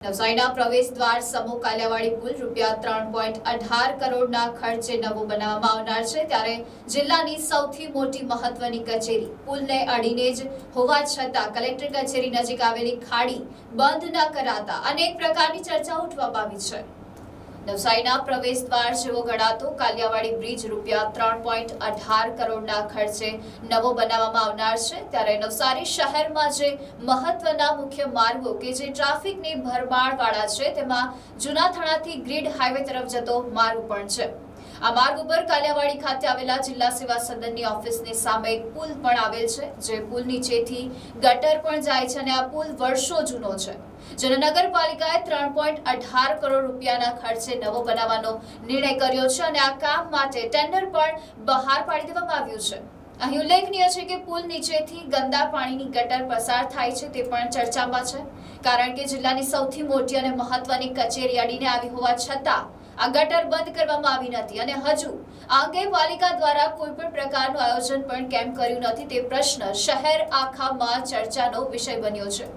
નવસારીના પ્રવેશ દ્વાર સમૂહ કાલિયાવાડી પુલ રૂપિયા ત્રણ પોઈન્ટ અઢાર કરોડના ખર્ચે નવો બનાવવામાં આવનાર છે. ત્યારે જિલ્લાની સૌથી મોટી મહત્વની કચેરી પુલને અડીને જ હોવા છતાં કલેક્ટર કચેરી નજીક આવેલી ખાડી બંધ ન કરાતા અનેક પ્રકારની ચર્ચા ઉઠવામાં આવી છે. નવસારીના પ્રવેશ દ્વાર જેવો ગણાતો કાલિયાવાડી બ્રિજ રૂપિયા ત્રણ પોઈન્ટ અઢાર કરોડના ખર્ચે નવો બનાવવામાં આવનાર છે. ત્યારે નવસારી શહેરમાં જે મહત્વના મુખ્ય માર્ગો કે જે ટ્રાફિકની ભરમારવાળા છે, તેમાં જૂના થાણાથી ગ્રીડ હાઈવે તરફ જતો માર્ગ પણ છે. આ માર્ગ ઉપર કાલિયાવાડી ખાતે આવેલા જિલ્લા સેવા સદનની ઓફિસની સામે એક પુલ પણ આવેલ છે, જે પુલ નીચેથી ગટર પણ જાય છે અને આ પુલ વર્ષો જૂનો છે. જેને નગરપાલિકાએ ત્રણ પોઈન્ટ અઢાર કરોડ રૂપિયાના ખર્ચે નવો બનાવવાનો નિર્ણય કર્યો છે અને આ કામ માટે ટેન્ડર પણ બહાર પાડી દેવામાં આવ્યું છે. અહીં ઉલ્લેખનીય છે કે પુલ નીચેથી ગંદા પાણીની ગટર પસાર થાય છે તે પણ ચર્ચામાં છે, કારણ કે જિલ્લાની સૌથી મોટી અને મહત્વની કચેરી અડીને આવી હોવા છતાં આ ગટર બંધ કરવામાં આવી નથી અને હજુ આ અંગે પાલિકા દ્વારા કોઈ પણ પ્રકારનું આયોજન પણ કેમ કર્યું નથી તે પ્રશ્ન શહેર આખામાં ચર્ચાનો વિષય બન્યો છે.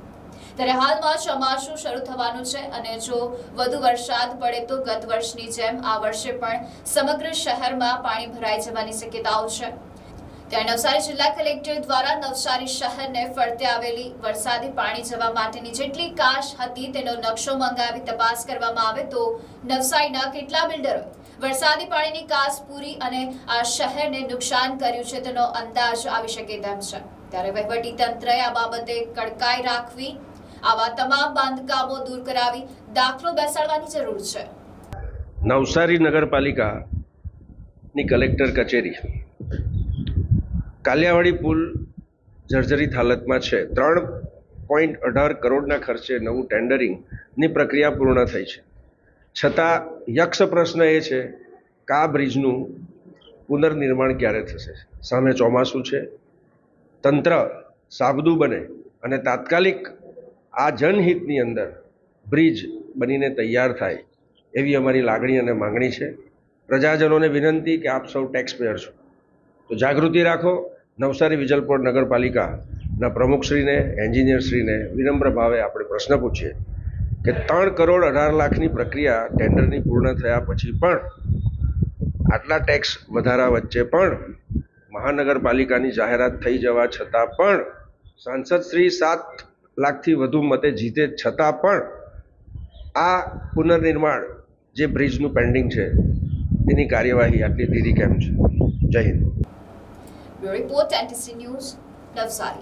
ત્યારે હાલમાં ચોમાસું શરૂ થવાનું છે અને જો વધુ વરસાદ પડે તો ગત વર્ષની જેમ આ વર્ષે પણ સમગ્ર શહેરમાં પાણી ભરાઈ જવાની શક્યતાઓ છે. ત્યારે નવસારી જિલ્લા કલેક્ટર દ્વારા નવસારી શહેરને ફરતે આવેલી વરસાદી પાણી જવા માટેની જેટલી કાશ હતી તેનો નકશો મંગાવી તપાસ કરવામાં આવે તો નવસારીના કેટલા બિલ્ડરોએ વરસાદી પાણીની કાસ પૂરી અને આ શહેરને નુકસાન કર્યું છે તેનો અંદાજ આવી શકે તેમ છે. ત્યારે વહીવટી તંત્રએ આ બાબતે કડકાઈ રાખવી, આવા તમામ બાંધકામો દૂર કરાવી દાખલો બેસાડવાની જરૂર છે. નવસારી નગરપાલિકાની કલેક્ટર કચેરી કાલિયાવાડી પુલ જર્જરિત હાલતમાં છે. ત્રણ પોઈન્ટ અઢાર કરોડના ખર્ચે નવું ટેન્ડરિંગની પ્રક્રિયા પૂર્ણ થઈ છે. છતાં યક્ષ પ્રશ્ન એ છે, કે આ બ્રિજનું પુનર્નિર્માણ ક્યારે થશે? સામે ચોમાસું છે. તંત્ર સાબદું બને અને તાત્કાલિક આ જનહિતની અંદર બ્રિજ બનીને તૈયાર થાય એવી અમારી લાગણી અને માંગણી છે. પ્રજાજનોને વિનંતી કે આપ સૌ ટેક્સ છો. તો જાગૃતિ રાખો નવસારી વિજલપોર નગરપાલિકાના પ્રમુખશ્રીને, એન્જિનિયરશ્રીને વિનમ્ર ભાવે આપણે પ્રશ્ન પૂછીએ કે ત્રણ કરોડ અઢાર લાખની પ્રક્રિયા ટેન્ડરની પૂર્ણ થયા પછી પણ આટલા ટેક્સ વધારા વચ્ચે પણ મહાનગરપાલિકાની જાહેરાત થઈ જવા છતાં પણ સાંસદ શ્રી સાત લાખથી વધુ મતે જીતે છતાં પણ આ પુનર્નિર્માણ જે બ્રિજનું પેન્ડિંગ છે, એની કાર્યવાહી આટલી ધીરી કેમ છે? જય Hind. Your report, NTC News, Navsari.